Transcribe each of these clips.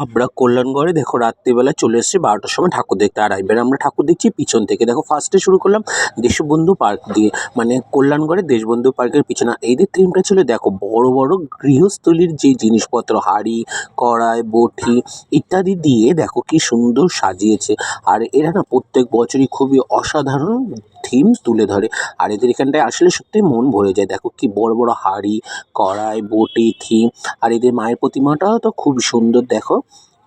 আমরা কল্যাণগড়ে দেখো রাত্রিবেলা চলে এসেছি বারোটার সময় ঠাকুর দেখতে। আর এবার আমরা ঠাকুর দেখছি পিছন থেকে। দেখো ফার্স্টে শুরু করলাম দেশবন্ধু পার্ক দিয়ে। মানে কল্যাণগড়ে দেশবন্ধু পার্কের পিছনে। যে থিমটা ছিল দেখো বড় বড় গৃহস্থলীর যে জিনিসপত্র, হাঁড়ি, কড়াই, বটি ইত্যাদি দিয়ে দেখো কি সুন্দর সাজিয়েছে। আর এরা না প্রত্যেক বছরই খুবই অসাধারণ থিম তুলে ধরে। আর এদের এখানটায় আসলে সত্যি মন ভরে যায়। দেখো কি বড় বড় হাঁড়ি, কড়াই, বটি থিম আর এদের মায়ের প্রতিমাটাও তো খুব সুন্দর, দেখো।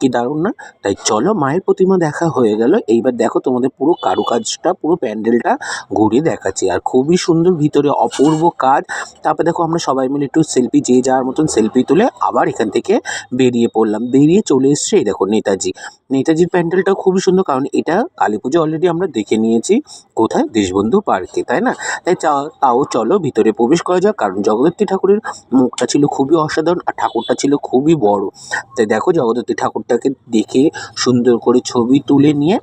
কি দারুণ না? তাই চলো মায়ের প্রতিমা দেখা হয়ে গেল। এইবার দেখো তোমাদের পুরো কারুকাজটা, পুরো প্যান্ডেলটা ঘুরিয়ে দেখাচ্ছি। আর খুবই সুন্দর ভিতরে অপূর্ব কাজ। তারপর দেখো আমরা সবাই মিলে একটু সেলফি যে যাওয়ার মতন সেলফি তুলে আবার এখান থেকে বেরিয়ে পড়লাম। বেরিয়ে চলে এসছে দেখো নেতাজি। নেতাজির প্যান্ডেলটা খুবই সুন্দর, কারণ এটা কালী পুজো অলরেডি আমরা দেখে নিয়েছি। কোথায়? দেশবন্ধু পার্কে, তাই না? তাই তাও চলো, ভিতরে প্রবেশ করা যাক, কারণ জগদ্ধাত্রী ঠাকুরের মুখটা ছিল খুবই অসাধারণ আর ঠাকুরটা ছিল খুবই বড়। তাই দেখো, জগদ্ধাত্রী ঠাকুরটাকে দেখে সুন্দর করে ছবি তুলে নিয়ে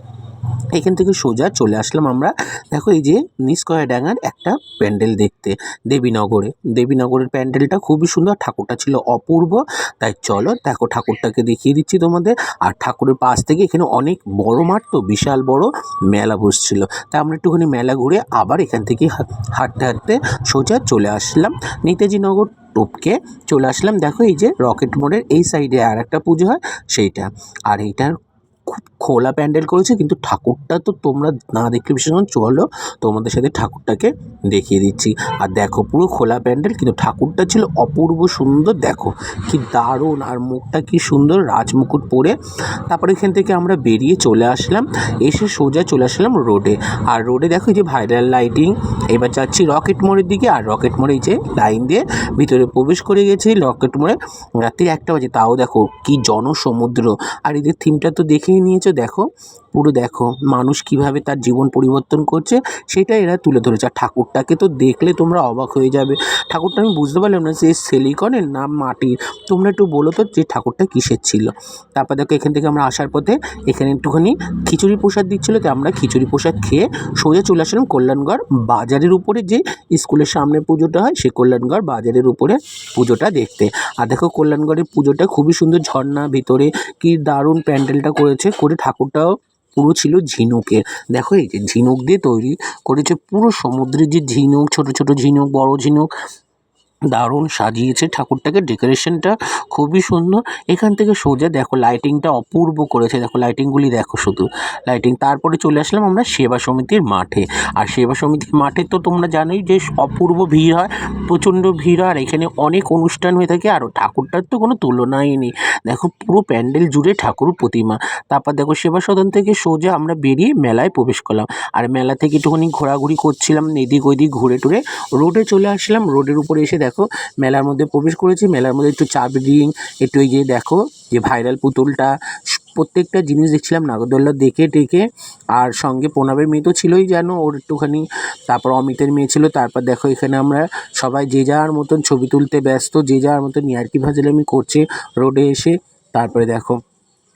এখান থেকে সোজা চলে আসলাম আমরা। দেখো এই যে নিস্কয়া ডাঙার একটা প্যান্ডেল দেখতে, দেবীনগরে। দেবীনগরের প্যান্ডেলটা খুবই সুন্দর, ঠাকুরটা ছিল অপূর্ব। তাই চলো দেখো ঠাকুরটাকে দেখিয়ে দিচ্ছি তোমাদের। আর ঠাকুরের পাশ থেকে এখানে অনেক বড় মাঠ তো, বিশাল বড় মেলা বসছিল। তাই আমরা একটুখানি মেলা ঘুরে আবার এখান থেকে হাঁটতে হাঁটতে সোজা চলে আসলাম নেতাজি নগর টপকে। চলে আসলাম দেখো এই যে রকেট মোড়ের এই সাইডে আর একটা পুজো হয়, সেইটা। আর এইটার খুব খোলা প্যান্ডেল করেছে, কিন্তু ঠাকুরটা তো তোমরা না দেখলে ভীষণ চলো তোমাদের সাথে ঠাকুরটাকে দেখিয়ে দিচ্ছি। আর দেখো পুরো খোলা প্যান্ডেল, কিন্তু ঠাকুরটা ছিল অপূর্ব সুন্দর, দেখো কি দারুণ। আর মুখটা কি সুন্দর, রাজমুকুট পরে। তারপরে এখান থেকে আমরা বেরিয়ে চলে আসলাম, এসে সোজা চলে আসলাম রোডে। আর রোডে দেখো এই যে ভাইরাল লাইটিং, এবার যাচ্ছি রকেট মোড়ের দিকে। আর রকেট মোড়ে এই যে লাইন দিয়ে ভিতরে প্রবেশ করে গেছি রকেট মোড়ে। রাত্রি একটা বাজে, তাও দেখো কি জনসমুদ্র। আর এদের থিমটা তো দেখেই নিয়েছো দেখো। পুরো দেখো মানুষ কীভাবে তার জীবন পরিবর্তন করছে, সেটা এরা তুলে ধরেছে। আর ঠাকুরটাকে তো দেখলে তোমরা অবাক হয়ে যাবে। ঠাকুরটা আমি বুঝতে পারলাম না যে সেলিকনের না মাটির তোমরা একটু বলো তো যে ঠাকুরটা কিসের ছিল? তারপর দেখো এখান থেকে আমরা আসার পথে এখানে একটুখানি খিচুড়ি প্রসাদ দিচ্ছিল, তো আমরা খিচুড়ি প্রসাদ খেয়ে সোজা চলে আসলাম কল্যাণগড় বাজারের উপরে। যে স্কুলের সামনে পুজোটা হয়, সেই কল্যাণগড় বাজারের উপরে পুজোটা দেখতে। আর দেখো কল্যাণগড়ের পুজোটা খুবই সুন্দর ঝর্ণা ভিতরে। কি দারুণ প্যান্ডেলটা করেছে, করে ঠাকুরটাও পুরো ছিল ঝিনুকের দেখো এই যে ঝিনুক দিয়ে তৈরি করেছে পুরো সমুদ্রের যে ঝিনুক, ছোট ছোট ঝিনুক, বড় ঝিনুক দারুণ সাজিয়েছে ঠাকুরটাকে, ডেকোরেশনটা খুবই সুন্দর। এখান থেকে সোজা দেখো লাইটিংটা অপূর্ব করেছে। দেখো লাইটিংগুলি দেখো শুধু। লাইটিং তারপরে চলে আসলাম আমরা সেবা সমিতির মাঠে। আর সেবা সমিতির মাঠে তো তোমরা জানোই যে অপূর্ব ভিড় হয়, প্রচণ্ড ভিড় হয়। আর এখানে অনেক অনুষ্ঠান হয়ে থাকে। আর ঠাকুরটার তো কোনো তুলনাই নেই। দেখো পুরো প্যান্ডেল জুড়ে ঠাকুর প্রতিমা। তারপর দেখো সেবা সদন থেকে সোজা আমরা বেরিয়ে মেলায় প্রবেশ করলাম। আর মেলা থেকে একটুখানি ঘোরাঘুরি করছিলাম, এদিক ওইদিক ঘুরে টুরে। রোডে চলে আসলাম। রোডের উপরে এসে মেলার মধ্যে প্রবেশ করেছি, মেলার মধ্যে একটু চা রিং একটু এই যে দেখো, যে ভাইরাল পুতুলটা প্রত্যেকটা জিনিস দেখছিলাম, নাগরদোল্লা দেখে টেকে, আর সঙ্গে প্রণবের মেয়ে তো ছিলই জানো ওর একটুখানি, তারপর অমিতের মেয়ে ছিল, তারপর দেখো এখানে আমরা সবাই যে যার মতন ছবি তুলতে ব্যস্ত, যে যার মতন ইয়ার্কি ভাজলামি করছে, রোডে এসে, তারপরে দেখো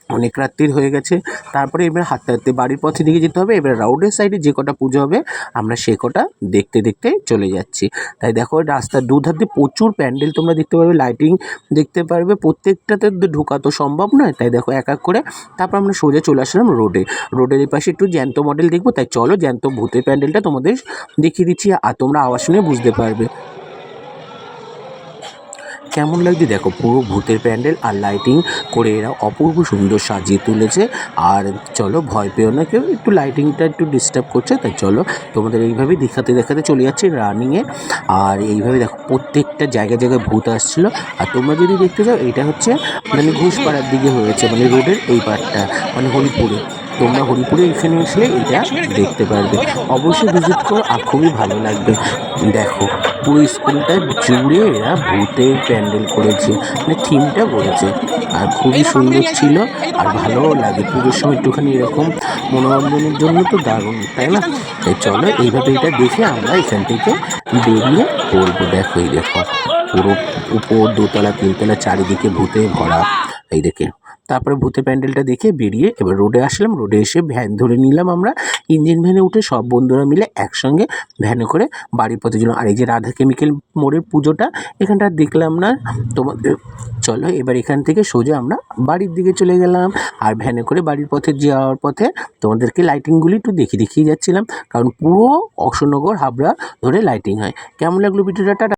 অনেক রাত্রির হয়ে গেছে। তারপরে এবার হাঁটতে হাঁটতে বাড়ির পথে দিকে যেতে হবে। এবার রাউডের সাইডে যে কটা পুজো হবে, আমরা সে কটা দেখতে দেখতে চলে যাচ্ছি। তাই দেখো, রাস্তার দুধার দিয়ে প্রচুর প্যান্ডেল তোমরা দেখতে পারবে, লাইটিং দেখতে পারবে। প্রত্যেকটাতে ঢোকা তো সম্ভব নয়। তাই দেখো, এক এক করে তারপর আমরা সোজা চলে আসলাম রোডে। রোডের পাশে একটু জ্যান্ত মডেল দেখব। তাই চলো জ্যান্ত ভূতের প্যান্ডেলটা তোমাদের দেখিয়ে দিচ্ছি। আর তোমরা আওয়াজ শুনে বুঝতে পারবে। কেমন লাগছে? দেখো, পুরো ভূতের প্যান্ডেল আর লাইটিং করে এরা অপূর্ব সুন্দর সাজিয়ে তুলেছে। আর চলো, ভয় পেও না কেউ, একটু লাইটিংটা একটু ডিস্টার্ব করছে, তাই চলো তোমাদের এইভাবে দেখাতে দেখাতে চলে যাচ্ছে রানিংয়ে আর এইভাবে দেখো, প্রত্যেকটা জায়গায় জায়গায় ভূত আসছিল। আর তোমরা যদি দেখতে চাও, এটা হচ্ছে মানে ঘুষপাড়ার দিকে হয়েছে মানে রোডের এই পার্টটা মানে হরিপুরে। তোমরা হরিপুরে এখানে এসলে এটা দেখতে পারবে। অবশ্যই ভিজিট করো আর খুবই ভালো লাগবে। দেখো, পুরো স্কুলটা জুড়ে এরা ভূতের প্যান্ডেল করেছে মানে থিমটা করেছে। আর খুবই সুন্দর ছিল আর ভালোও লাগে। পুজোর সময় একটুখানি এরকম মনোরঞ্জনের জন্য তো দারুণ, তাই না? চলো এইভাবে এটা দেখে আমরা এখান থেকে বেরিয়ে পড়ব। দেখো, এই দেখো, পুরো উপর দোতলা, তিনতলা চারিদিকে ভূতে ভরা। এই দেখে। তারপরে ভূতের প্যান্ডেলটা দেখে বেরিয়ে এবার রোডে আসলাম। রোডে এসে ভ্যান ধরে নিলাম আমরা। ইঞ্জিন ভ্যানে উঠে সব বন্ধুরা মিলে একসঙ্গে ভ্যানে করে বাড়ির পথে গেলাম আর এই যে রাধা কেমিক্যাল মোড়ের পুজোটা, এখানটা দেখলাম না। তোমাদের, চলো এবার এখান থেকে সোজা আমরা বাড়ির দিকে চলে গেলাম। আর ভ্যানে করে বাড়ির পথে যাওয়ার পথে তোমাদেরকে লাইটিংগুলি একটু দেখিয়ে দেখিয়ে যাচ্ছিলাম। কারণ পুরো অশোকনগর, হাবড়া ধরে লাইটিং হয়। কেমন লাগল ভিডিওটা?